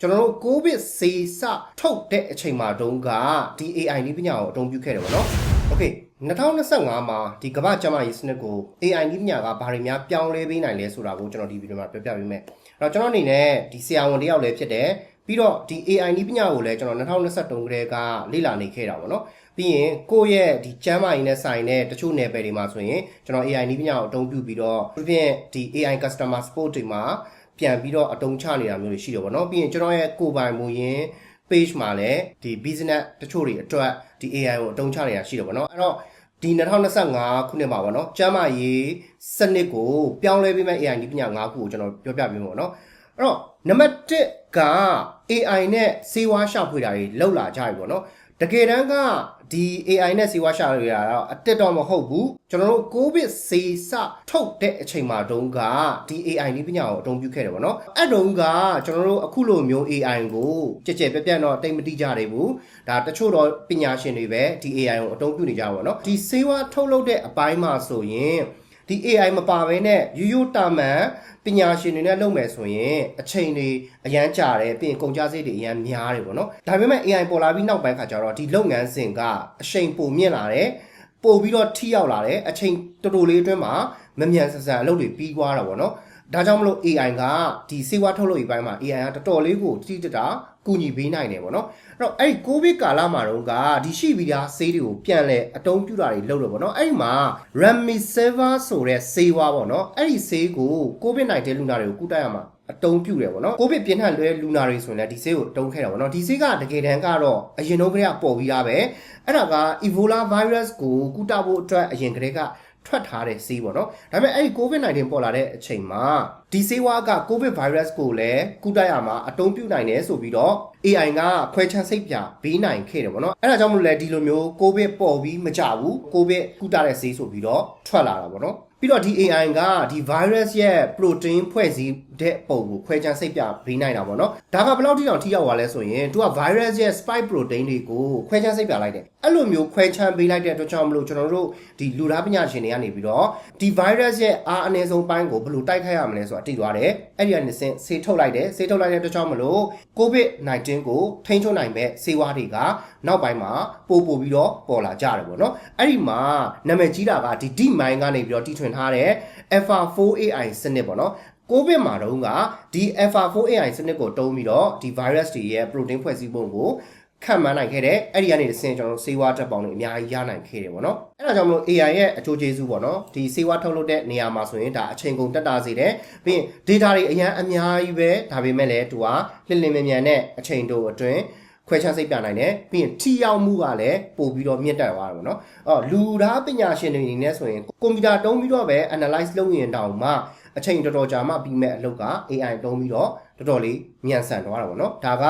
ကျွန်တော်တို့ကိုဗစ်စေစထုတ်တဲ့အချိန်မှာတုန်းကဒီ AI နည်းပညာကိုအသုံးပြုခဲ့တယ်ပေါ့နော်။ Okay 2025မှာဒီကမ္ဘာ့ကျန်းမာရေးစနစ်ကို AI နည်းပညာကဘာတွေများပြောင်းလဲပေးနိုင်လဲဆိုတာကိုကျွန်တော်ဒီဗီဒီယိုမှာပြောပြပေးမယ်။အဲ့တော့ကျွန်တော်အနေနဲ့ဒီဆရာဝန်တစ်ယောက်လည်းဖြစ်တယ်ပြီးတော့ဒီ AI နည်းပညာကိုလည်းကျွန်တော်2023ကတည်းကလေ့လာနေခဲ့တာပေါ့နော်။ပြီးရင်ကိုယ့်ရဲ့ဒီကျန်းမာရေးနဲ့ဆိုင်တဲ့တချို့နယ်ပယ်တွေမှာဆိုရင်ကျွန်တော် AI နည်းပညာကိုအသုံးပြုပြီးတော့ပြည့်ဒီ AI customer support တွေမှာ ပြန်ပြီးတော့အတုံးချနေတာမျိုးတွေရှိတယ်ပေါ့နော်ပြီးရင်ကျွန်တော်ရဲ့ကိုယ်ပိုင်မူရင်း page မှာလည်းဒီ business တချို့တွေအတွက်ဒီ AI ကိုအတုံးချနေတာရှိတယ်ပေါ့နော်အဲ့တော့ဒီ2025ခုနှစ်မှာပေါ့နော်ကျမ်းမာရေးစနစ်ကိုပြောင်းလဲပေးမဲ့ AI ဒီပညာ၅ခုကိုကျွန်တော်ပြောပြပေးမှာပေါ့နော်အဲ့တော့နံပါတ်1က AI နဲ့စေဝါရှာဖွေတာတွေလောက်လာကြပြီပေါ့နော်တကယ်တမ်းက ဒီ AI နဲ့စေဝါရှာတွေရတော့အတက်တော့မဟုတ်ဘူးကျွန်တော်တို့ကိုဗစ်စေစထုတ်တဲ့အချိန်မှာတုန်းကဒီ AI နည်းပညာကိုအသုံးပြုခဲ့တယ်ပေါ့နော်အဲ့တုန်းကကျွန်တော်တို့အခုလိုမျိုး AI ကိုကြက်ကြက်ပြက်ပြက်တော့တိတ်မတိကြတယ်ဘူးဒါတချို့တော့ပညာရှင်တွေပဲဒီ AI ကိုအသုံးပြုနေကြပါပေါ့နော်ဒီစေဝါထုတ်လုပ်တဲ့အပိုင်းမှာဆိုရင် ဒီ AI မပါဘဲနဲ့ရိုးရိုးတာမန်ပညာရှင်တွေနဲ့လုပ်မယ်ဆိုရင်အချိန်တွေအရန်ကြာတယ်ပြီးရင်ကုန်ကျစရိတ်တွေအရန်များတယ်ပေါ့နော်ဒါပေမဲ့ AI ပေါ်လာပြီးနောက်ပိုင်းခါကျတော့ဒီလုပ်ငန်းစဉ်ကအချိန်ပိုမြင့်လာတယ်ပို့ပြီးတော့ထိရောက်လာတယ်အချိန်တော်တော်လေးအတွင်းမှာမမြန်ဆန်ဆန်အလုပ်တွေပြီးသွားတာပေါ့နော်ဒါကြောင့်မလို့ AI ကဒီစေဝါထုတ်လုပ်ရေးပိုင်းမှာ AI ကတော်တော်လေးကိုတိတိတတာ ကူညီပေးနိုင်တယ်ပေါ့နော်အဲ့တော့အဲ့ဒီကိုဗစ်ကာလမှာတော့ကဒီရှိပြီးသားဆေးတွေကိုပြန်လဲအတုံးပြတာတွေလုပ်လို့ပေါ့နော်အဲ့ဒီမှာ Remdesivir ဆိုတဲ့ဆေးဝါးပေါ့နော်အဲ့ဒီဆေးကို COVID-19 လူနာတွေကိုကုသရမှာအတုံးပြတယ်ပေါ့နော်ကိုဗစ်ပြင်းထန်လွဲလူနာတွေဆိုရင်လည်းဒီဆေးကိုအတုံးခဲ့တာပေါ့နော်ဒီဆေးကတကယ်တမ်းကတော့အရင်တော့ကတည်းကပေါ်ပြီးသားပဲအဲ့ဒါက Ebola virus ကိုကုသဖို့အတွက်အရင်ကတည်းက ထွက်ထားတဲ့ဆေးပေါ့နော်ဒါပေမဲ့အဲ့ဒီ COVID-19 ပေါ်လာတဲ့အချိန်မှာဒီဆေးဝါးက COVID virus ကိုလည်းကုသရမှာအတုံးပြုနိုင်တယ်ဆိုပြီးတော့ AI ကခွဲခြမ်းစိတ်ပြဘေးနိုင်ခဲ့တယ်ပေါ့နော်အဲ့ဒါကြောင့်မလို့လဲဒီလိုမျိုး COVID ပေါ်ပြီးမကြဘူး COVID ကုသတဲ့ဆေးဆိုပြီးတော့ထွက်လာတာပေါ့နော် ပြီးတော့ဒီ AI ကဒီ virus ရဲ့ protein ဖွဲ့စည်းတဲ့ပုံကိုခွဲခြမ်းစိတ်ပြပေးနိုင်တာပေါ့နော်ဒါကဘယ်လောက်ထိတောင်ထိရောက်သွားလဲဆိုရင်သူက virus ရဲ့ spike protein တွေကိုခွဲခြမ်းစိတ်ပြလိုက်တယ်အဲ့လိုမျိုးခွဲခြမ်းပေးလိုက်တဲ့အတွက်ကြောင့်မလို့ကျွန်တော်တို့ဒီလူသားပညာရှင်တွေကနေပြီးတော့ဒီ virus ရဲ့အားအနည်းဆုံးပိုင်းကိုဘယ်လိုတိုက်ခိုက်ရမလဲဆိုတာသိသွားတယ်အဲ့ဒီကနေဆေးထုတ်လိုက်တယ်ဆေးထုတ်လိုက်တဲ့အတွက်ကြောင့်မလို့ covid-19 ကိုထိန်းချုပ်နိုင်မဲ့ဆေးဝါးတွေကနောက်ပိုင်းမှာပို့ပို့ပြီးတော့ပေါ်လာကြတယ်ပေါ့နော်အဲ့ဒီမှာနာမည်ကြီးတာကဒီ DeepMind ကနေပြီးတော့တီထွင်ထားတဲ့ Alpha 4 AI စနစ်ပေါ့နော်ကိုဗစ်မှာတော့ကဒီ Alpha 4 AI စနစ်ကိုတုံးပြီးတော့ဒီ virus တွေရဲ့ protein ဖွဲ့စည်းပုံကိုခံမှန်းနိုင်ခဲ့တယ်အဲ့ဒီကနေတစ်ဆင့်ကျွန်တော်တို့ဆေးဝါးတက်ပေါင်းတွေအများကြီးရနိုင်ခဲ့တယ်ပေါ့နော်အဲ့ဒါကြောင့်မလို့ AI ရဲ့အကျိုးကျေးဇူးပေါ့နော်ဒီဆေးဝါးထုတ်လုပ်တဲ့နေရာမှာဆိုရင်ဒါအချိန်ကုန်တက်တာစေတယ်ပြီးရင် data တွေအများအများကြီးပဲဒါပေမဲ့လည်းသူကလင်းလင်းမြန်မြန်နဲ့အချိန်တိုအတွင်း ခွဲခြားစိတ်ပြနိုင်တယ်ပြီးရင်ထိရောက်မှုကလည်းပို့ပြီးတော့မြင့်တက်သွားတယ်ပေါ့နော်အော်လူသားပညာရှင်တွေအနေနဲ့ဆိုရင်ကွန်ပျူတာတုံးပြီးတော့ပဲ analyze လုပ်ရင်တောင်မှအချိန်တော်တော်ကြာမှပြီးမဲ့အလုပ်က AI တုံးပြီးတော့တော်တော်လေးမြန်ဆန်သွားတာပေါ့နော်ဒါက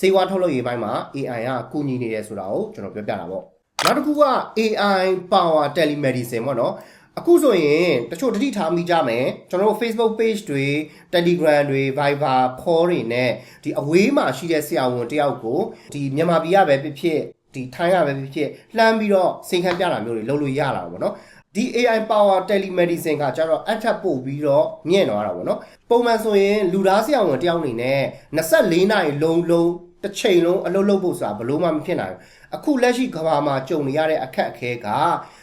စေဝါထုတ်လုပ်ရေးပိုင်းမှာ AI ကကူညီနေတယ်ဆိုတာကိုကျွန်တော်ပြောပြတာပေါ့နောက်တစ်ခုက AI power telemedicine ပေါ့နော် အခုဆိုရင်တချို့တတိထားမိကြမယ်ကျွန်တော်တို့ Facebook page တွေ Telegram တွေ Viber call တွေနဲ့ဒီအဝေးမှာရှိတဲ့ဆရာဝန်တယောက်ကိုဒီမြန်မာပြည်ကပဲဖြစ်ဖြစ်ဒီထိုင်းရပဲဖြစ်ဖြစ်လှမ်းပြီးတော့စိန်ခံပြတာမျိုးတွေလုပ်လို့ရတာပေါ့နော်ဒီ AI power telemedicine ကကျတော့အထက်ပို့ပြီးတော့မြင့်သွားတာပေါ့နော်ပုံမှန်ဆိုရင်လူသားဆရာဝန်တယောက်အနေနဲ့24နာရီလုံးလုံးတစ်ချိန်လုံးအလုပ်လုပ်ဖို့ဆိုတာဘလို့မှမဖြစ်နိုင်ဘူး အခုလက်ရှိကမ္ဘာမှာကြုံနေရတဲ့အခက်အခဲက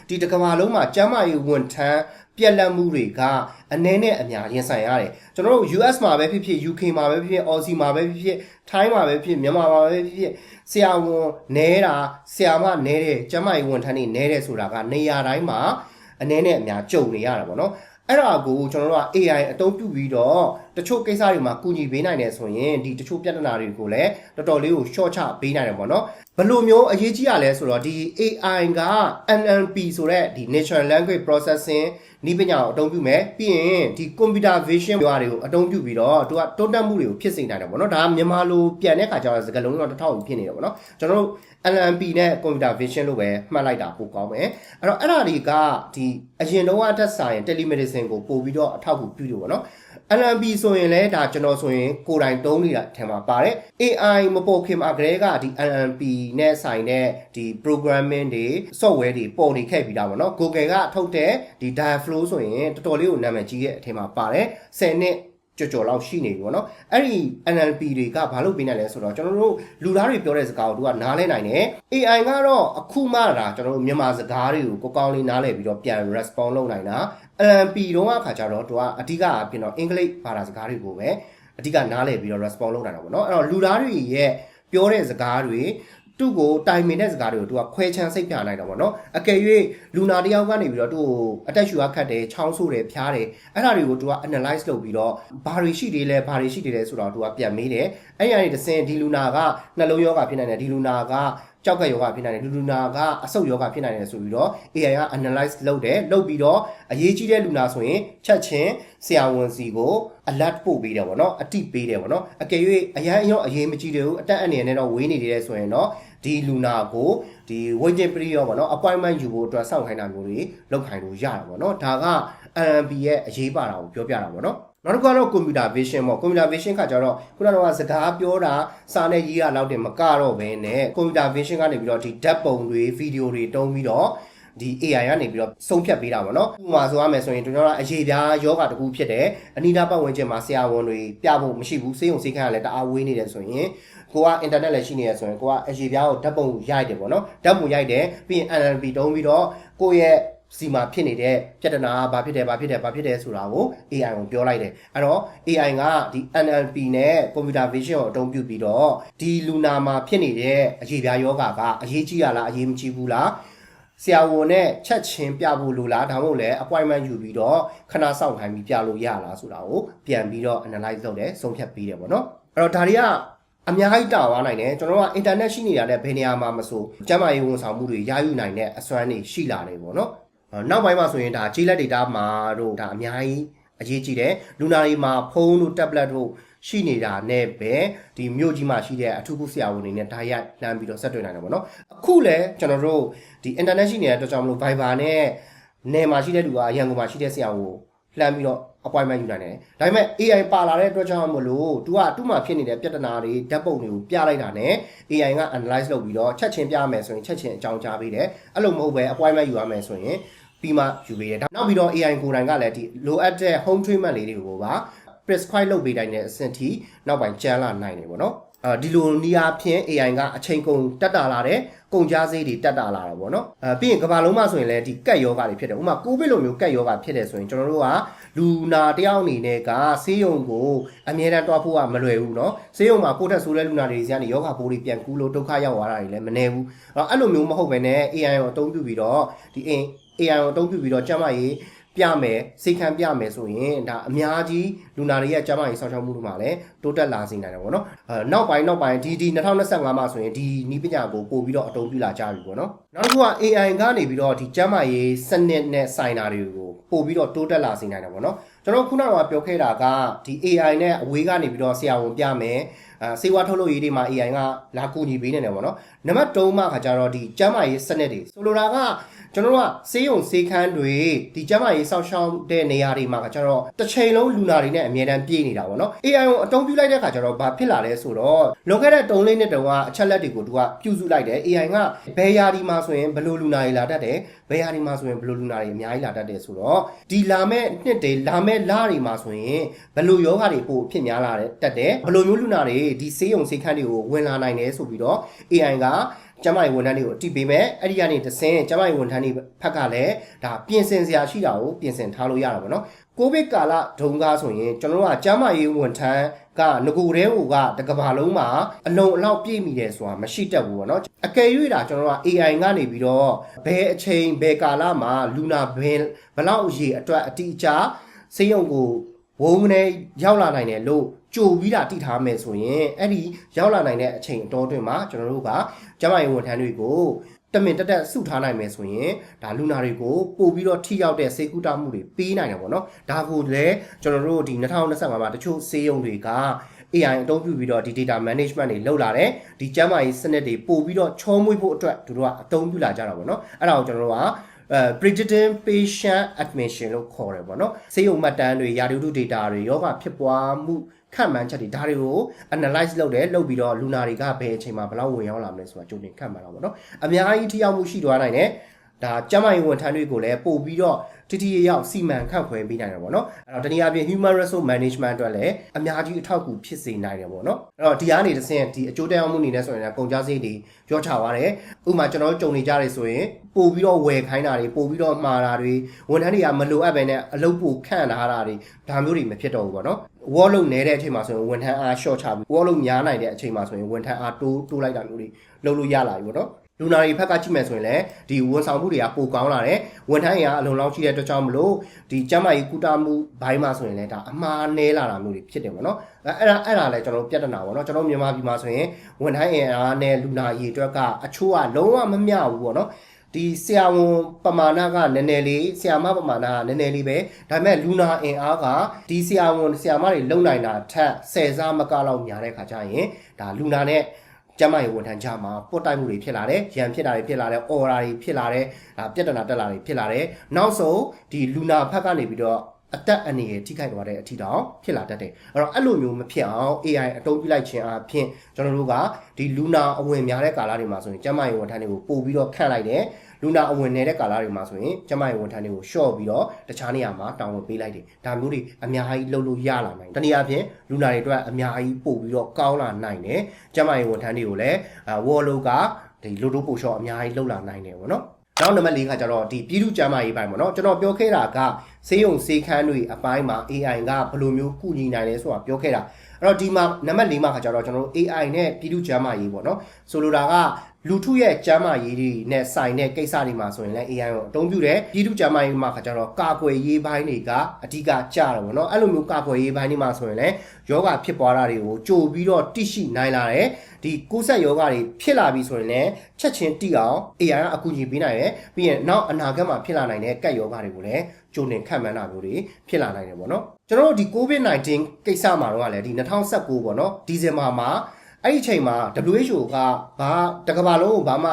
ဒီတစ်ကမ္ဘာလုံးမှာကျန်းမာရေးဝန်ထမ်းပြက်လက်မှုတွေကအနည်းနဲ့အများရင်ဆိုင်ရတယ်ကျွန်တော်တို့ US မှာပဲဖြစ်ဖြစ် UK မှာပဲဖြစ်ဖြစ် Aussie မှာပဲဖြစ်ဖြစ်ထိုင်းမှာပဲဖြစ်မြန်မာမှာပဲဖြစ်ဖြစ်ဆရာဝန်နဲတာဆရာမနဲတယ်ကျန်းမာရေးဝန်ထမ်းတွေနဲတယ်ဆိုတာကနေရာတိုင်းမှာအနည်းနဲ့အများကြုံနေရတာပေါ့နော်အဲ့ဒါကိုကျွန်တော်တို့က AI အသုံးပြုပြီးတော့ တချို့ကိစ္စတွေမှာကူညီပေးနိုင်တယ်ဆိုရင်ဒီတချို့ပြဿနာတွေကိုလည်းတော်တော်လေးကို short ချပေးနိုင်တယ်ပေါ့နော်ဘယ်လိုမျိုးအရေးကြီးရလဲဆိုတော့ဒီ AI က NLP ဆိုတဲ့ဒီ natural language processing နည်းပညာကိုအသုံးပြုမယ်ပြီးရင်ဒီ computer vision တွေတွေကိုအသုံးပြုပြီးတော့သူကတိုးတက်မှုတွေကိုဖြစ်စေနိုင်တယ်ပေါ့နော်ဒါကမြန်မာလိုပြန်တဲ့ခါကျတော့စကားလုံးတော့တစ်ထောက်ဖြစ်နေတယ်ပေါ့နော်ကျွန်တော်တို့ NLP နဲ့ computer vision လို့ပဲမှတ်လိုက်တာပိုကောင်းမယ်အဲ့တော့အဲ့ဒါတွေကဒီအရင်တော့အတက်ဆိုင် telemedicine ကိုပို့ပြီးတော့အထောက်အကူပြုတယ်ပေါ့နော် NLP ဆိုရင်လည်းဒါကျွန်တော်ဆိုရင်ကိုယ်တိုင်သုံးနေတာထင်ပါပါတယ် AI မပေါ်ခင်မှာကလေးကဒီ NLP နဲ့ဆိုင်တဲ့ဒီ programming တွေ software တွေပေါ်နေခဲ့ပြီးတာပေါ့နော် Google ကထုတ်တဲ့ဒီ Dialogflow ဆိုရင်တော်တော်လေးကိုနာမည်ကြီးတဲ့အထင်မှာပါတယ်10နှစ် ကြော်ကြော်လောက်ရှိနေပြီပေါ့နော်အဲ့ဒီ NLP တွေကဘာလို့ပေးနိုင်လဲဆိုတော့ကျွန်တော်တို့လူသားတွေပြောတဲ့စကားကိုသူကနားလဲနိုင်တယ် AI ကတော့အခုမှဒါကျွန်တော်တို့မြန်မာစကားတွေကိုကိုကောင်းလေးနားလဲပြီးတော့ပြန် respond လုပ်နိုင်တာ NLP တော့အခါကျတော့သူကအဓိကအပြင်တော့အင်္ဂလိပ်ဘာသာစကားတွေကိုပဲအဓိကနားလဲပြီးတော့ respond လုပ်နိုင်တာပေါ့နော်အဲ့တော့လူသားတွေရဲ့ပြောတဲ့စကားတွေသူ့ကိုတိုင်ပင်တဲ့စကားတွေကိုသူကခွဲချမ်းစိတ်ပြနိုင်တာပေါ့နော်အကယ်၍လူနာတယောက်ကနေပြီးတော့သူ့ကိုအတက်ရှူရခတ်တယ်ချောင်းဆိုးတယ်ဖျားတယ်အဲ့ဒါတွေကိုသူက analyze လုပ်ပြီးတော့ဘာတွေရှိသေးလဲဘာတွေရှိသေးလဲဆိုတော့သူကပြန်မေးတယ်အဲ့ဒီကနေတစ်ဆင့်ဒီလူနာကနှလုံးရောဂါဖြစ်နိုင်တယ်ဒီလူနာကကြောက်ကက်ယောဂဖြစ်နိုင်တယ်လူလူနာကအဆုတ်ယောဂဖြစ်နိုင်တယ်ဆိုပြီးတော့ AI က analyze လုပ်တယ်လုပ်ပြီးတော့အရေးကြီးတဲ့လူနာဆိုရင်ချက်ချင်းဆရာဝန်စီကို alert ပို့ပေးတယ်ပေါ့နော်အတိပေးတယ်ပေါ့နော်အကယ်၍အရန်အရောအရေးမကြီးတယ်ဘူးအတက်အနေနဲ့တော့ဝေးနေသေးတယ်ဆိုရင်တော့ဒီလူနာကို ဒီ waiting period ပေါ့နော် appointment ယူဖို့အတွက်စောင့်ခိုင်းတာမျိုးတွေလုပ်ခိုင်းလို့ရတာပေါ့နော်ဒါက NLP ရဲ့အရေးပါတာကိုပြောပြတာပေါ့နော်နောက်တစ်ခုကတော့ computer vision ပေါ့ computer vision ကကြတော့ခုနကတော့စကားပြောတာစာနဲ့ရေးတာလောက်တင်မကတော့ဘဲနဲ့ computer vision ကနေပြီးတော့ဒီဓာတ်ပုံတွေဗီဒီယိုတွေတုံးပြီးတော့ဒီ AI ကနေပြီးတော့ဆုံးဖြတ်ပေးတာပေါ့နော်ဥပမာဆိုရမယ်ဆိုရင်ကျွန်တော်ကအရေးပြားယောဂတစ်ခုဖြစ်တယ်အနိဒပတ်ဝန်းကျင်မှာဆရာဝန်တွေပြဖို့မရှိဘူးစေယုံစေခန်းကလည်းတအားဝေးနေတယ်ဆိုရင် ကိုကအင်တာနက်လည်းရှိနေရဆိုရင်ကိုကအရေးပြားကိုဓာတ်ပုံရိုက်တယ်ပေါ့နော်ဓာတ်ပုံရိုက်တယ်ပြီးရင် NLP တုံးပြီးတော့ကိုယ့်ရဲ့စီမှာဖြစ်နေတဲ့ပြဿနာကဘာဖြစ်တယ်ဘာဖြစ်တယ်ဘာဖြစ်တယ်ဆိုတာကို AI ကိုပြောလိုက်တယ်အဲ့တော့ AI ကဒီ NLP နဲ့ computer vision ကိုအသုံးပြုပြီးတော့ဒီလူနာမှာဖြစ်နေတဲ့အရေးပြားယောဂကအရေးကြီးရလားအရေးမကြီးဘူးလားဆရာဝန်နဲ့ချက်ချင်းပြဖို့လိုလားဒါမှမဟုတ်လည်း appointment ယူပြီးတော့ခဏစောင့်ခိုင်းပြီးပြလို့ရလားဆိုတာကိုပြန်ပြီးတော့ analyze လုပ်တယ်ဆုံးဖြတ်ပေးတယ်ပေါ့နော်အဲ့တော့ဒါတွေက အများကြီးတာသွားနိုင်တယ်ကျွန်တော်တို့က internet ရှိနေတာနဲ့ဘယ်နေရာမှာမဆိုကျန်းမာရေးဝန်ဆောင်မှုတွေရယူနိုင်တဲ့အစွမ်းတွေရှိလာတယ်ပေါ့နော်နောက်ပိုင်းမှာဆိုရင်ဒါ G let data မှာတို့ဒါအများကြီးအရေးကြီးတယ်လူနာတွေမှာဖုန်းတို့ tablet တို့ရှိနေတာနဲ့ပဲဒီမြို့ကြီးမှာရှိတဲ့အထူးကုဆရာဝန်တွေနဲ့ဒါရိုက်လမ်းပြီးတော့ဆက်တွေ့နိုင်တယ်ပေါ့နော်အခုလည်းကျွန်တော်တို့ဒီ internet ရှိနေတဲ့အတွက်ကြောင့်မလို့ Viber နဲ့နယ်မှာရှိတဲ့လူကရန်ကုန်မှာရှိတဲ့ဆရာဝန်ကို လှမ်းပြီးတော့ appointment ယူနိုင်တယ်ဒါပေမဲ့ AI ပါလာတဲ့အတွက်ကြောင့်မလို့ तू ကသူ့မှာဖြစ်နေတဲ့ပြဿနာတွေဓာတ်ပုံတွေကိုပြလိုက်တာနဲ့ AI က analyze လုပ်ပြီးတော့ချက်ချင်းပြမယ်ဆိုရင်ချက်ချင်းအကြောင်းကြားပေးတယ်အဲ့လိုမဟုတ်ပဲ appointment ယူရမယ်ဆိုရင်ပြီးမှယူပေးတယ်နောက်ပြီးတော့ AI ကိုယ်တိုင်ကလည်းဒီလိုအပ်တဲ့ home treatment လေးတွေကိုပါ prescribe လုပ်ပေးတိုင်းတဲ့အဆင့်ထိနောက်ပိုင်းကျန်းလာနိုင်တယ်ပေါ့နော်အဲ ဒီလိုနေရာဖြင့် AI ကအချိန်ကုန်တက်တာလာတယ်ကုန်ကြဈေးတွေတက်တာလာတာပေါ့နော်အဲပြီးရင်ကမ္ဘာလုံးမှာဆိုရင်လည်းဒီကက်ယောဂါတွေဖြစ်တယ်ဥပမာကိုဗစ်လိုမျိုးကက်ယောဂါဖြစ်တယ်ဆိုရင်ကျွန်တော်တို့ကလူနာတယောက်အနေနဲ့ကဆေးရုံကိုအမြဲတမ်းတွားဖို့ကမလွယ်ဘူးเนาะဆေးရုံမှာကိုယ့်ထက်ဆိုးတဲ့လူနာတွေစီကနေယောဂါပိုးတွေပြန်ကူးလို့ဒုက္ခရောက်သွားတာတွေလည်းမနေဘူးအဲ့တော့အဲ့လိုမျိုးမဟုတ်ဘဲနဲ့ AI ကိုအသုံးပြုပြီးတော့ဒီအင် AI ကိုအသုံးပြုပြီးတော့ကျန်းမာရေး ပြမယ်စိတ်ခံပြမယ်ဆိုရင်ဒါအများကြီးလူနာတွေရဲ့ကျန်းမာရေးဆောင်ရှောက်မှုတွေမှာလည်းတိုးတက်လာစေနိုင်တယ်ပေါ့နော်အဲနောက်ပိုင်းနောက်ပိုင်းဒီဒီ2025မှာဆိုရင်ဒီနီးပညာကိုပို့ပြီးတော့အသုံးပြုလာကြပြီပေါ့နော်နောက်တစ်ခုက AI ကနေပြီးတော့ဒီကျန်းမာရေးစနစ်နဲ့ဆိုင်တာတွေကိုပို့ပြီးတော့တိုးတက်လာစေနိုင်တယ်ပေါ့နော်ကျွန်တော်ခုနကပြောခဲ့တာကဒီ AI နဲ့အဝေးကနေပြီးတော့ဆရာဝန်ပြမယ်အဲစေဝါထုတ်လုပ်ရေးတွေမှာ AI ကလာကူညီပေးနေတယ်ပေါ့နော်နံပါတ်3မှာခါကြတော့ဒီကျန်းမာရေးစနစ်တွေဆိုလိုတာက ကျွန်တော်တို့ကဆေးရုံဆေးခန်းတွေဒီကျန်းမာရေးစောင့်ရှောက်တဲ့နေရာတွေမှာကျတော့တစ်ချိန်လုံးလူနာတွေနဲ့အမြဲတမ်းပြည့်နေတာပေါ့နော် AI ကိုအသုံးပြုလိုက်တဲ့အခါကျတော့ဘာဖြစ်လာလဲဆိုတော့လွန်ခဲ့တဲ့3လေးနှစ်တုန်းကအချက်လက်တွေကိုသူကပြုစုလိုက်တယ် AI ကဘယ်ယာဒီမှာဆိုရင်ဘယ်လိုလူနာတွေလာတတ်တယ်ဘယ်ယာဒီမှာဆိုရင်ဘယ်လိုလူနာတွေအများကြီးလာတတ်တယ်ဆိုတော့ဒီလာမဲ့နှစ်တွေလာမဲ့လတွေမှာဆိုရင်ဘယ်လိုယောဂတွေပို့ဖြစ်များလာတဲ့တက်တယ်ဘယ်လိုမျိုးလူနာတွေဒီဆေးရုံဆေးခန်းတွေကိုဝင်လာနိုင်တယ်ဆိုပြီးတော့ AI က ကျမကြီးဝန်ထမ်းတွေကိုအတိပေးမယ်အဲ့ဒီကနေတဆင်းကျမကြီးဝန်ထမ်းတွေဖက်ကလည်းဒါပြင်ဆင်စရာရှိတာကိုပြင်ဆင်ထားလို့ရတာပေါ့နော်ကိုဗစ်ကာလဒုံကားဆိုရင်ကျွန်တော်တို့ကကျမကြီးဝန်ထမ်းကငကိုတဲဟိုကတကဘာလုံးမှာအလုံးအလောက်ပြည့်မိတယ်ဆိုတာမရှိတတ်ဘူးပေါ့နော်အကယ်၍ဒါကျွန်တော်တို့က AI ကနေပြီးတော့ဘယ်အချိန်ဘယ်ကာလမှာလူနာဘယ်ဘလောက်အရေးအတွက်အတိအကျစေယုံကိုဝုန်းကနေရောက်လာနိုင်တယ်လို့ ကြိုပြီးတာတိထားမယ်ဆိုရင်အဲ့ဒီရောက်လာနိုင်တဲ့အချိန်အတော်အတွင်းမှာကျွန်တော်တို့ကကျမရေးဝန်ထမ်းတွေကိုတမင်တက်တက်စုထားနိုင်မယ်ဆိုရင်ဒါလူနာတွေကိုပို့ပြီးတော့ထိရောက်တဲ့စေကူတာမှုတွေပေးနိုင်တယ်ပေါ့နော်ဒါကိုလည်းကျွန်တော်တို့ဒီ2025မှာတချို့စေယုံတွေက AI အသုံးပြုပြီးတော့ဒီ data management တွေလုပ်လာတယ်ဒီကျန်းမာရေးစနစ်တွေပို့ပြီးတော့ချောမွေ့ဖို့အတွက်သူတို့ကအသုံးပြုလာကြတာပေါ့နော်အဲ့ဒါကိုကျွန်တော်တို့ကအဲ predicting patient admission လို့ခေါ်တယ်ပေါ့နော်ဆေးရုံမှတ်တမ်းတွေရာသီဥတု data တွေယောဂဖြစ်ပွားမှုခန့်မှန်းချက်တွေဒါတွေကို analyze လုပ်တယ်လုပ်ပြီးတော့လူနာတွေကဘယ်အချိန်မှာဘယ်လောက်ဝင်ရောက်လာမလဲဆိုတာကြိုတင်ခန့်မှန်းတာပေါ့နော်အများကြီးထိရောက်မှုရှိသွားနိုင်တယ်ဒါကျန်းမာရေးဝန်ထမ်းတွေကိုလည်းပို့ပြီးတော့ တတိယရောက်စီမံခန့်ခွဲပေးနိုင်တယ်ပေါ့နော်အဲ့တော့တနည်းအားဖြင့် human resource management အတွက်လည်းအများကြီးအထောက်အကူဖြစ်စေနိုင်တယ်ပေါ့နော်အဲ့တော့ဒီကနေတစ်ဆင့်ဒီအကျိုးတရားမှုအနေနဲ့ဆိုရင်လည်းကုန်ကြစည်တွေပြောချသွားတယ်ဥပမာကျွန်တော်တို့ကြုံနေကြတယ်ဆိုရင်ပို့ပြီးတော့ဝယ်ခိုင်းတာတွေပို့ပြီးတော့မှားတာတွေဝန်ထမ်းတွေကမလိုအပ်ပဲနဲ့အလုပ်ပို့ခန့်လာတာတွေဒါမျိုးတွေမဖြစ်တော့ဘူးပေါ့နော် wall လုံးနေတဲ့အချိန်မှာဆိုရင်ဝန်ထမ်းအား short ချပြီး wall လုံးများနိုင်တဲ့အချိန်မှာဆိုရင်ဝန်ထမ်းအားတိုးတိုးလိုက်တာမျိုးတွေလုပ်လို့ရလာပြီပေါ့နော် လူနာတွေဖက်ကကြည့်မယ်ဆိုရင်လည်းဒီဝန်ဆောင်မှုတွေကပိုကောင်းလာတယ်ဝန်ထမ်းတွေကအလုံလောက်ရှိတဲ့အတွက်ကြောင့်မလို့ဒီကျန်းမာရေးကုသမှုဘိုင်းမှာဆိုရင်လည်းဒါအမှားနည်းလာတာမျိုးတွေဖြစ်တယ်ပေါ့နော်အဲအဲ့ဒါအဲ့ဒါလည်းကျွန်တော်တို့ပြဿနာပေါ့နော်ကျွန်တော်တို့မြန်မာပြည်မှာဆိုရင်ဝန်ထမ်းအင်အားနဲ့လူနာရေအတွက်ကအချို့ကလုံးဝမမျှဘူးပေါ့နော်ဒီဆရာဝန်ပမာဏကနည်းနည်းလေးဆရာမပမာဏကနည်းနည်းလေးပဲဒါပေမဲ့လူနာအင်အားကဒီဆရာဝန်ဆရာမတွေလုံနိုင်တာထက်ဆယ်စားမကလောက်များတဲ့ခါကျရင်ဒါလူနာနဲ့ ကျမရေဝန်ထမ်းကြမှာပုတ်တိုက်မှုတွေဖြစ်လာတယ်ရန်ဖြစ်တာတွေဖြစ်လာတယ်အော်ရာတွေဖြစ်လာတယ်ဒါပြဿနာတက်လာတွေဖြစ်လာတယ်နောက်ဆုံးဒီလူနာဖက်ကနေပြီးတော့အသက်အန္တရာယ်ထိခိုက်သွားတဲ့အထီတောင်ဖြစ်လာတတ်တယ်အဲ့တော့အဲ့လိုမျိုးမဖြစ်အောင် AI အသုံးပြုလိုက်ခြင်းအပြင်ကျွန်တော်တို့ကဒီလူနာအဝင်များတဲ့ကာလတွေမှာဆိုရင်ကျမရေဝန်ထမ်းတွေကိုပို့ပြီးတော့ခန့်လိုက်တယ် လူနာအဝင်နေတဲ့ကာလတွေမှာဆိုရင်ကျမရေဝန်ထမ်းတွေကို short ပြီးတော့တခြားနေရာမှာတောင်းဝင်ပေးလိုက်တယ်ဒါမျိုးတွေအများကြီးလုပ်လို့ရလာနိုင်တယ်တနည်းအားဖြင့်လူနာတွေအတွက်အများကြီးပို့ပြီးတော့ကောင်းလာနိုင်တယ်ကျမရေဝန်ထမ်းတွေကိုလည်းဝေါ်လိုကဒီလူတို့ပို့ short အများကြီးလုပ်လာနိုင်တယ်ပေါ့နော်နောက်နံပါတ်၄ကကျတော့ဒီပြည်သူ့ကျန်းမာရေးပိုင်းပေါ့နော်ကျွန်တော်ပြောခဲ့တာကဆေးရုံဆေးခန်းတွေအပိုင်းမှာ AI ကဘယ်လိုမျိုးကုညီနိုင်လဲဆိုတာပြောခဲ့တာအဲ့တော့ဒီမှာနံပါတ်၄မှာခါကျတော့ကျွန်တော်တို့ AI နဲ့ပြည်သူ့ကျန်းမာရေးပေါ့နော်ဆိုလိုတာက လူထုရဲ့ကျန်းမာရေးတွေနဲ့ဆိုင်တဲ့ကိစ္စတွေမှာဆိုရင်လည်း AI ကိုအသုံးပြုတယ်ပြည်သူ့ကျန်းမာရေးမှာခါကျတော့ကာကွယ်ရေးပိုင်းတွေကအဓိကကြတယ်ပေါ့နော်အဲ့လိုမျိုးကာကွယ်ရေးပိုင်းတွေမှာဆိုရင်လည်းယောဂဖြစ်ပွားတာတွေကိုကြိုပြီးတော့တိရှိနိုင်လာတယ်ဒီကိုယ်ဆက်ယောဂတွေဖြစ်လာပြီဆိုရင်လည်းချက်ချင်းတိအောင် AI ကအကူအညီပေးနိုင်တယ်ပြီးရင်နောက်အနာဂတ်မှာဖြစ်လာနိုင်တဲ့ကက်ယောဂတွေကိုလည်းကြိုတင်ခန့်မှန်းတာမျိုးတွေဖြစ်လာနိုင်တယ်ပေါ့နော်ကျွန်တော်တို့ဒီ COVID-19 ကိစ္စမှာတော့လည်းဒီ2019ပေါ့နော်ဒီဇင်ဘာမှာ အဲ့ဒီအချိန်မှာ WHO ကဘာတကမ္ဘာလုံးကိုဘာမှ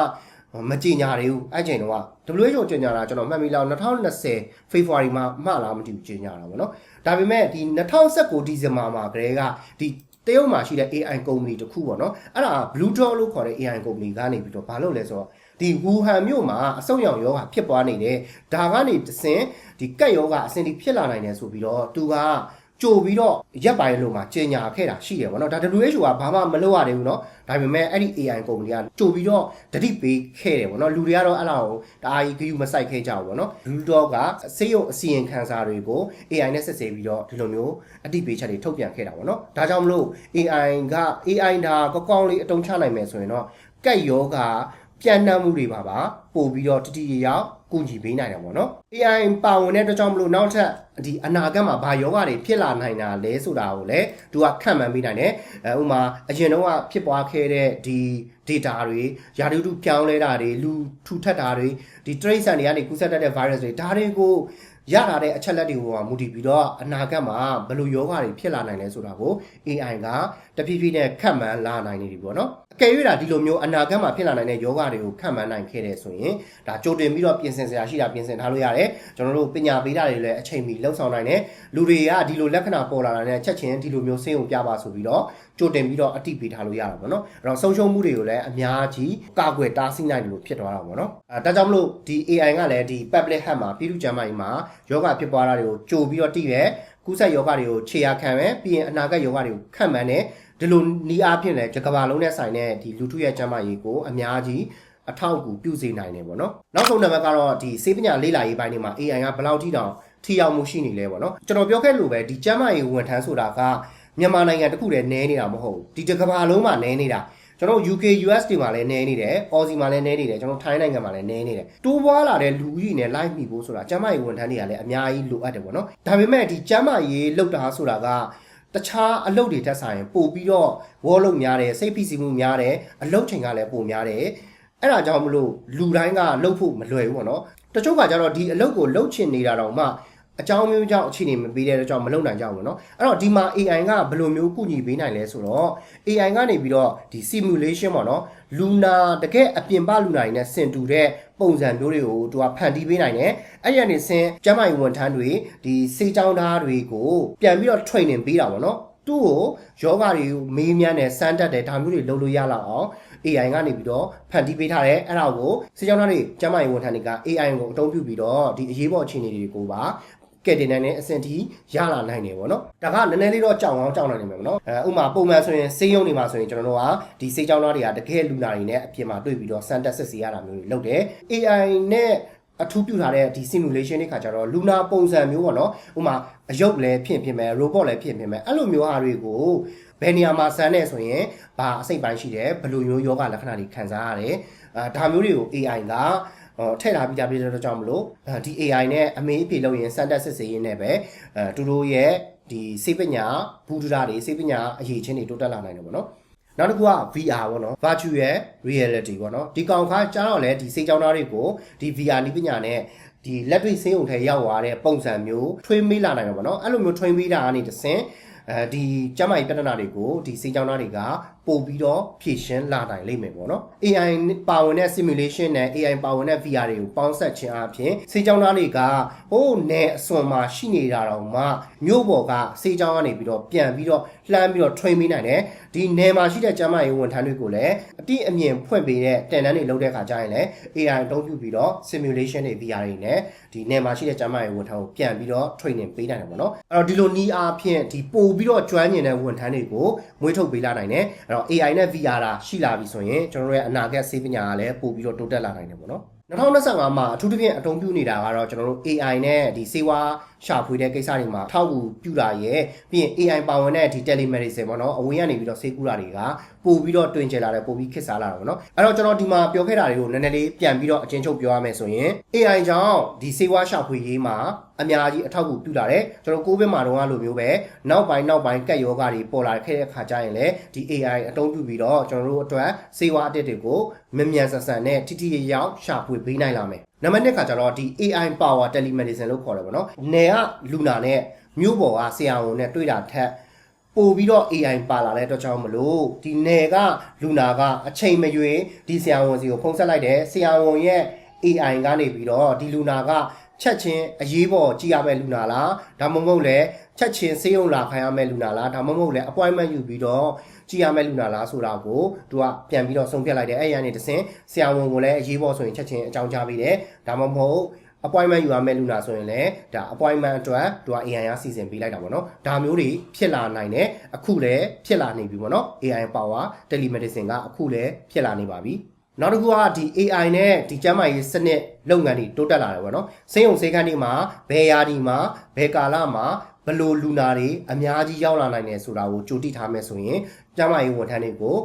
မကြင်ညာသေးဘူးအဲ့ချိန်တော့ WHO ကြင်ညာတာကျွန်တော်မှတ်မိလောက်2020 February မှာမှလားမသိဘူးကြင်ညာတာပေါ့နော်ဒါပေမဲ့ဒီ2019ဒီဇင်ဘာမှာကလေးကဒီတရုတ်မှာရှိတဲ့ AI ကုမ္ပဏီတစ်ခုပေါ့နော်အဲ့ဒါ Blue Dot လို့ခေါ်တဲ့ AI ကုမ္ပဏီကနေပြီးတော့ဘာလုပ်လဲဆိုတော့ဒီဝူဟန်မြို့မှာအဆုတ်ရောင်ယောဂဖြစ်ပွားနေတယ်ဒါကနေတဆင်ဒီကက်ယောဂအဆင်ဒီဖြစ်လာနိုင်တယ်ဆိုပြီးတော့သူက ကြိုပြီးတော့ရက်ပိုင်းလုံးမှာကျင်ညာခဲ့တာရှိတယ်ဗောနော်ဒါ WHO ကဘာမှမလုပ်ရသေးဘူးเนาะဒါပေမဲ့အဲ့ဒီ AI ကုမ္ပဏီကကြိုပြီးတော့တတိပေးခဲ့တယ်ဗောနော်လူတွေကတော့အဲ့လောက်တအားကြီးဂရုမစိုက်ခဲ့ကြဘူးဗောနော်လူတော့ကစေရုပ်အစီရင်ခံစာတွေကို AI နဲ့ဆက်စပ်ပြီးတော့ဒီလိုမျိုးအတိပေးချက်တွေထုတ်ပြန်ခဲ့တာဗောနော်ဒါကြောင့်မလို့ AI က AI ဒါကောက်ကောင်းလေးအတုံးချနိုင်မယ်ဆိုရင်တော့ကက်ယောဂ ပြန်နှံ့မှုတွေပါပါပို့ပြီးတော့တတိယရောက်ကုညီပေးနိုင်တယ်ပေါ့နော် AI ပါဝင်တဲ့အတွက်ကြောင့်မလို့နောက်ထပ်ဒီအနာဂတ်မှာဘာယောဂတွေဖြစ်လာနိုင်တာလဲဆိုတာကိုလည်းသူကခန့်မှန်းပေးနိုင်တယ်အဲဥမာအရင်တော့ကဖြစ်ပွားခဲ့တဲ့ဒီ data တွေယာတုတုပြောင်းလဲတာတွေလူထူထပ်တာတွေဒီ trace ဆန်တွေကနေကူးစက်တတ်တဲ့ virus တွေဒါတွေကိုရလာတဲ့အချက်လက်တွေကိုမူတည်ပြီးတော့အနာဂတ်မှာဘယ်လိုယောဂတွေဖြစ်လာနိုင်လဲဆိုတာကို AI ကတဖြည်းဖြည်းနဲ့ခန့်မှန်းလာနိုင်နေပြီပေါ့နော်အ ကယ်၍ဒါဒီလိုမျိုးအနာဂတ်မှာဖြစ်လာနိုင်တဲ့ယောဂတွေကိုခန့်မှန်းနိုင်ခဲ့တဲ့ဆိုရင်ဒါကြိုတင်ပြီးတော့ပြင်ဆင်စရာရှိတာပြင်ဆင်ထားလို့ရတယ်ကျွန်တော်တို့ပညာပေးတာတွေလည်းအချိန်မီလှုပ်ဆောင်နိုင်တယ်လူတွေကဒီလိုလက္ခဏာပေါ်လာတာနဲ့ချက်ချင်းဒီလိုမျိုးဆေးရုံပြပါဆိုပြီးတော့ကြိုတင်ပြီးတော့အတိပေးထားလို့ရတာပေါ့နော်အဲ့တော့ဆုံးရှုံးမှုတွေကိုလည်းအများကြီးကာကွယ်တားဆီးနိုင်တယ်လို့ဖြစ်သွားတာပေါ့နော်အဲဒါကြောင့်မလို့ဒီ AI ကလည်းဒီ public health မှာပြည်သူ့ကျန်းမာရေးမှာယောဂဖြစ်ပွားတာတွေကိုကြိုပြီးတော့တည်တယ်ကူးစက်ယောဂတွေကိုခြေရာခံမယ်ပြီးရင်အနာဂတ်ယောဂတွေကိုခန့်မှန်းတယ် ဒီလိုနီးအားဖြင့်လည်းကမ္ဘာလုံးနဲ့ဆိုင်တဲ့ဒီလူထုရဲ့ကျန်းမာရေးကိုအများကြီးအထောက်အကူပြုစေနိုင်တယ်ပေါ့နော်နောက်ဆုံးနံပါတ်ကတော့ဒီစေပညာလေ့လာရေးပိုင်းတွေမှာ AI ကဘယ်လောက်ထိတောင်ထိရောက်မှုရှိနေလဲပေါ့နော်ကျွန်တော်ပြောခဲ့လို့ပဲဒီကျန်းမာရေးဝန်ထမ်းဆိုတာကမြန်မာနိုင်ငံတခုတည်းနဲနေတာမဟုတ်ဘူးဒီတစ်ကမ္ဘာလုံးမှာနဲနေတာကျွန်တော် UK US တွေမှာလည်းနဲနေတယ်။ Aussie မှာလည်းနဲနေတယ်ကျွန်တော်ထိုင်းနိုင်ငံမှာလည်းနဲနေတယ်။တိုးပွားလာတဲ့လူကြီးနဲ့ live မိဖို့ဆိုတာကျန်းမာရေးဝန်ထမ်းတွေကလည်းအများကြီးလိုအပ်တယ်ပေါ့နော်။ဒါပေမဲ့ဒီကျန်းမာရေးလောက်တာဆိုတာက တခြားအလုပ်တွေတက်ဆိုင်ပို့ပြီးတော့ဝေါ်လုံးများတယ်စိတ်ဖိစီးမှုများတယ်အလုပ်ချိန်ကလည်းပိုများတယ်အဲ့ဒါကြောင့်မလို့လူတိုင်းကလှုပ်ဖို့မလွယ်ဘူးပေါ့နော်တချို့ကကြတော့ဒီအလုပ်ကိုလှုပ်ချင်နေတာတော့မှ အကြောင်းမျိုးကြောင့်အခြေအနေမပေးတဲ့အတွက်ကြောင့်မလုပ်နိုင်ကြဘူးเนาะအဲ့တော့ဒီမှာ AI ကဘယ်လိုမျိုးကုညီပေးနိုင်လဲဆိုတော့ AI ကနေပြီးတော့ဒီ simulation ပေါ့เนาะလူနာတကယ်အပြင်ပလူနာတွေနဲ့ဆင်တူတဲ့ပုံစံမျိုးတွေကိုသူကဖန်တီးပေးနိုင်တယ်အဲ့ဒီကနေဆင်ကျမ်းမာရေးဝန်ထမ်းတွေဒီစေချောင်းသားတွေကိုပြန်ပြီးတော့ training ပေးတာပေါ့เนาะသူ့ကိုယောဂတွေကိုမေးမြန်းတယ်စမ်းတက်တယ်ဒါမျိုးတွေလုပ်လို့ရလောက်အောင် AI ကနေပြီးတော့ဖန်တီးပေးထားတယ်အဲ့ဒါကိုစေချောင်းသားတွေကျမ်းမာရေးဝန်ထမ်းတွေက AI ကိုအသုံးပြုပြီးတော့ဒီအရေးပေါ်အခြေအနေတွေကိုပါ ကဲတင်နိုင်တဲ့အဆင့်ထိရလာနိုင်တယ်ပေါ့နော်ဒါကနည်းနည်းလေးတော့ကြောင်အောင်ကြောင်နိုင်နေမှာပေါ့နော်အဲဥပမာပုံမှန်ဆိုရင်စေးရုံတွေမှာဆိုရင်ကျွန်တော်တို့ကဒီစေးကြောင်းသားတွေကတကယ်လူနာတွေနဲ့အပြင်မှာတွေ့ပြီးတော့စမ်းတက်စစ်ဆေးရတာမျိုးတွေလုပ်တယ် AI နဲ့အထူးပြုထားတဲ့ဒီ simulation တွေခါကျတော့လူနာပုံစံမျိုးပေါ့နော်ဥပမာအယုတ်လည်းဖြစ်ဖြစ်မယ် robot လည်းဖြစ်ဖြစ်မယ်အဲ့လိုမျိုးဟာတွေကိုဘယ်နေရာမှာစမ်းနေဆိုရင်ဘာအစိတ်ပိုင်းရှိတယ်ဘယ်လိုမျိုးယောဂလက္ခဏာတွေခံစားရတယ်အာဒါမျိုးတွေကို AI ကဟော ထည့်ထားပြီးသားပြည်တဲ့ကြောင့်မလို့ဒီ AI နဲ့အမေးအဖြေလုပ်ရင်စမ်းတက်စစ်ဆေးရင်းနဲ့ပဲအဲသူတို့ရဲ့ဒီစေပညာဘူးဒရာတွေစေပညာအရေးချင်းတွေတိုးတက်လာနိုင်တယ်ပေါ့နော်နောက်တစ်ခုက VR ပေါ့နော် virtual reality ပေါ့နော်ဒီကောင်ခါကြားတော့လေဒီစေကြောင်းသားတွေကိုဒီ VR နည်းပညာနဲ့ဒီလက်တွေ့စေုံထဲရောက်သွားတဲ့ပုံစံမျိုးထွေးမေးလာနိုင်တယ်ပေါ့နော်အဲ့လိုမျိုးထွေးမေးတာကနေတဆင့်အဲဒီကျမ်းမာရေးပြဿနာတွေကိုဒီစေကြောင်းသားတွေက ပို့ပြီးတော့ဖြည့်ရှင်းလာနိုင်လိမ့်မယ်ပေါ့နော် AI ပါဝင်တဲ့ simulation နဲ့ AI ပါဝင်တဲ့ VR တွေကိုပေါင်းစပ်ခြင်းအပြင်စေကြောင်းသားတွေကဟိုးနယ်အစွန်မှာရှိနေတာတော့မှမြို့ပေါ်ကစေကြောင်းကနေပြီးတော့ပြန်ပြီးတော့လှမ်းပြီးတော့ train ပေးနိုင်တယ်ဒီနယ်မှာရှိတဲ့ကျမ်းမာရေးဝန်ထမ်းတွေကိုလည်းအတိအမြင်ဖွင့်ပေးတဲ့တန်တန်းတွေလုပ်တဲ့ခါကျရင်လည်း AI အသုံးပြုပြီးတော့ simulation တွေ VR တွေနဲ့ဒီနယ်မှာရှိတဲ့ကျမ်းမာရေးဝန်ထမ်းကိုပြန်ပြီးတော့ training ပေးနိုင်တယ်ပေါ့နော်အဲ့တော့ဒီလိုနီးအားဖြင့်ဒီပို့ပြီးတော့ကျွမ်းကျင်တဲ့ဝန်ထမ်းတွေကိုမွေးထုတ်ပေးလာနိုင်တယ်အဲ့တော့ AI နဲ့ VR တာရှိလာပြီဆိုရင်ကျွန်တော်တို့ရဲ့အနာဂတ်ဆေးပညာကလည်းပို့ပြီးတော့တိုးတက်လာနိုင်တယ်ပေါ့နော် 2025မှာအထူးသဖြင့်အသုံးပြုနေတာကတော့ကျွန်တော်တို့ AI နဲ့ဒီစေဝါရှာဖွေတဲ့ကိစ္စတွေမှာအထောက်အကူပြုတာရယ်ပြီးရင် AI ပါဝင်တဲ့ဒီ telemedicine ပေါ့နော်အဝင်ကနေပြီးတော့ဆေးကုတာတွေကပို့ပြီးတော့တွင်ကျယ်လာတယ်ပို့ပြီးခက်စားလာတာပေါ့နော်အဲ့တော့ကျွန်တော်ဒီမှာပြောခဲ့တာတွေကိုနည်းနည်းလေးပြန်ပြီးတော့အချင်းချုပ်ပြောရမယ်ဆိုရင် AI ကြောင့်ဒီစေဝါရှာဖွေရေးမှာအများကြီးအထောက်အကူပြုလာတယ်ကျွန်တော်ကိုဗစ်မှာတော့လိုမျိုးပဲနောက်ပိုင်းနောက်ပိုင်းကက်ယောဂါတွေပေါ်လာခဲ့တဲ့အခါကျရင်လည်းဒီ AI အသုံးပြုပြီးတော့ကျွန်တော်တို့အတွက်စေဝါအတက်တွေကိုမမြန်ဆန်ဆန်နဲ့ထိထိရောက်ရှာဖွေပေးနိုင်လာမယ်နံပါတ်1ကကျတော့ဒီ AI power telemedicine လို့ခေါ်တယ်ပေါ့နော်နယ်ကလူနာနဲ့မြို့ပေါ်ကဆရာဝန်နဲ့တွေ့တာထက်ပို့ပြီးတော့ AI ပါလာတဲ့အတွက်ကြောင့်မလို့ဒီနယ်ကလူနာကအချိန်မရွေးဒီဆရာဝန်စီကိုဖုန်းဆက်လိုက်တယ်ဆရာဝန်ရဲ့ AI ကနေပြီးတော့ဒီလူနာက ချက်ချင်းအရေးပေါ်ကြည့်ရမယ့်လူနာလားဒါမှမဟုတ်လည်းချက်ချင်းဆေးရုံလာခိုင်းရမယ့်လူနာလားဒါမှမဟုတ်လည်း appointment ယူပြီးတော့ကြည့်ရမယ့်လူနာလားဆိုတာကိုသူကပြန်ပြီးတော့ဆုံးဖြတ်လိုက်တယ်အဲ့ရနေတစင်ဆရာဝန်ကိုလည်းအရေးပေါ်ဆိုရင်ချက်ချင်းအကြောင်းကြားပေးတယ်ဒါမှမဟုတ် appointment ယူရမယ့်လူနာဆိုရင်လည်းဒါ appointment အတွက်သူက AI ကစီစဉ်ပေးလိုက်တာပေါ့နော်ဒါမျိုးတွေဖြစ်လာနိုင်တယ်အခုလည်းဖြစ်လာနေပြီပေါ့နော် AI power telemedicine ကအခုလည်းဖြစ်လာနေပါပြီ နောက်တစ်ခုကဒီ AI နဲ့ဒီကျန်းမာရေးစနစ်လုပ်ငန်းတွေတိုးတက်လာတယ်ပေါ့နော်စေယုံစေခန်းတွေမှာဘယ်ယာဒီမှာဘယ်ကာလမှာဘလို့လူနာတွေအများကြီးရောက်လာနိုင်တယ်ဆိုတာကိုကြိုတိထားမယ်ဆိုရင်ကျန်းမာရေးဝန်ထမ်းတွေကို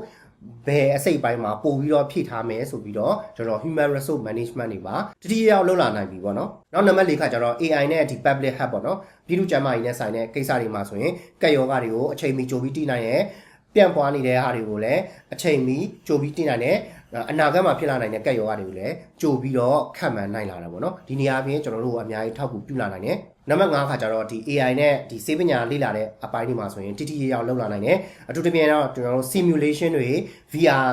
ဘယ်အစိတ်ပိုင်းမှာပို့ပြီးတော့ဖြည့်ထားမယ်ဆိုပြီးတော့ကျွန်တော် human resource management တွေပါတတိယရောက်လောက်လာနိုင်ပြီပေါ့နော်နောက်နံပါတ်၄ခါကျတော့ AI နဲ့ဒီ public hub ပေါ့နော်ပြည်သူ့ကျန်းမာရေးနဲ့ဆိုင်တဲ့ကိစ္စတွေမှာဆိုရင်ကက်ယောဂါတွေကိုအချိန်မီကြိုပြီးတည်နိုင်ရဲ့ပြန့်ပွားနေတဲ့ဟာတွေကိုလည်းအချိန်မီကြိုပြီးတည်နိုင်တဲ့ အနာဂတ်မှာဖြစ်လာနိုင်တဲ့ကက်ယောဂါတွေကိုလည်းကြိုပြီးတော့ခတ်မှန်းနိုင်လာတာပေါ့နော်ဒီနေရာအပြင်ကျွန်တော်တို့အများကြီးထောက်ကူပြုလာနိုင်တယ်နံပါတ်5ခါကျတော့ဒီ AI နဲ့ဒီစေပညာလေ့လာတဲ့အပိုင်းတွေမှာဆိုရင်တိတိကျကျလောက်လာနိုင်တယ်အထူးသဖြင့်တော့ကျွန်တော်တို့ simulation တွေ VR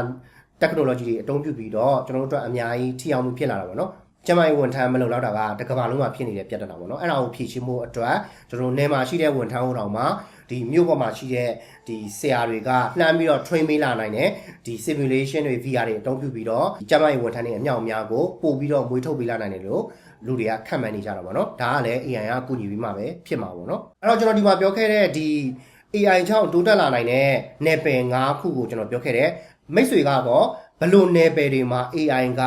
technology တွေအသုံးပြုပြီးတော့ကျွန်တော်တို့အတွက်အများကြီးထိရောက်မှုဖြစ်လာတာပေါ့နော်ကျမကြီးဝန်ထမ်းမလုံလောက်တာကတကဘာလုံးမှာဖြစ်နေတဲ့ပြဿနာပေါ့နော်အဲ့ဒါကိုဖြေရှင်းဖို့အတွက်ကျွန်တော်နယ်မှာရှိတဲ့ဝန်ထမ်းဟိုတောင်မှာ ဒီမြို့ပေါ်မှာရှိတဲ့ဒီဆရာတွေကလှမ်းပြီးတော့ train ပေးလာနိုင်တယ်ဒီ simulation တွေ VR တွေအသုံးပြုပြီးတော့ကျမကြီးဝန်ထမ်းတွေအမြောက်အများကိုပို့ပြီးတော့မွေးထုတ်ပေးလာနိုင်တယ်လို့လူတွေကခံမှန်းနေကြတာပေါ့နော်ဒါကလည်း AI ကကူညီပြီးမှပဲဖြစ်မှာပေါ့နော်အဲ့တော့ကျွန်တော်ဒီမှာပြောခဲ့တဲ့ဒီ AI ကြောင့်တိုးတက်လာနိုင်တဲ့နယ်ပယ်၅ခုကိုကျွန်တော်ပြောခဲ့တယ်မိတ်ဆွေကတော့ဘလို့နယ်ပယ်တွေမှာ AI က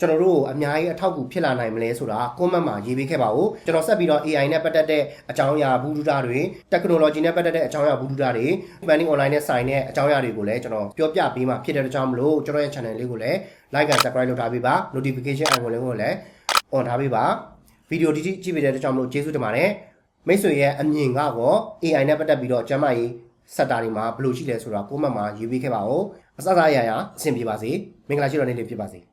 ကျွန်တော်တို့အများကြီးအထောက်အကူဖြစ်လာနိုင်မလဲဆိုတာ comment မှာရေးပေးခဲ့ပါဦးကျွန်တော်ဆက်ပြီးတော့ AI နဲ့ပတ်သက်တဲ့အကြောင်းအရာဘူးဒုတာတွေ technology နဲ့ပတ်သက်တဲ့အကြောင်းအရာဘူးဒုတာတွေ planning online နဲ့ဆိုင်တဲ့အကြောင်းအရာတွေကိုလည်းကျွန်တော်ပြောပြပေးမှာဖြစ်တဲ့အကြောင်းမလို့ကျွန်တော်ရဲ့ channel လေးကိုလည်း like and subscribe လုပ်ထားပေးပါ notification icon လေးကိုလည်း on ထားပေးပါဗီဒီယိုဒီကြည့်ပေးတဲ့အကြောင်းမလို့ကျေးဇူးတင်ပါတယ်မိတ်ဆွေရဲ့အမြင်ကတော့ AI နဲ့ပတ်သက်ပြီးတော့ကျမ်းမာရေးစက်တာတွေမှာဘယ်လိုရှိလဲဆိုတာ comment မှာရေးပေးခဲ့ပါဦးအစအစအရာရာအဆင်ပြေပါစေမင်္ဂလာရှိတော်နေ့လေးဖြစ်ပါစေ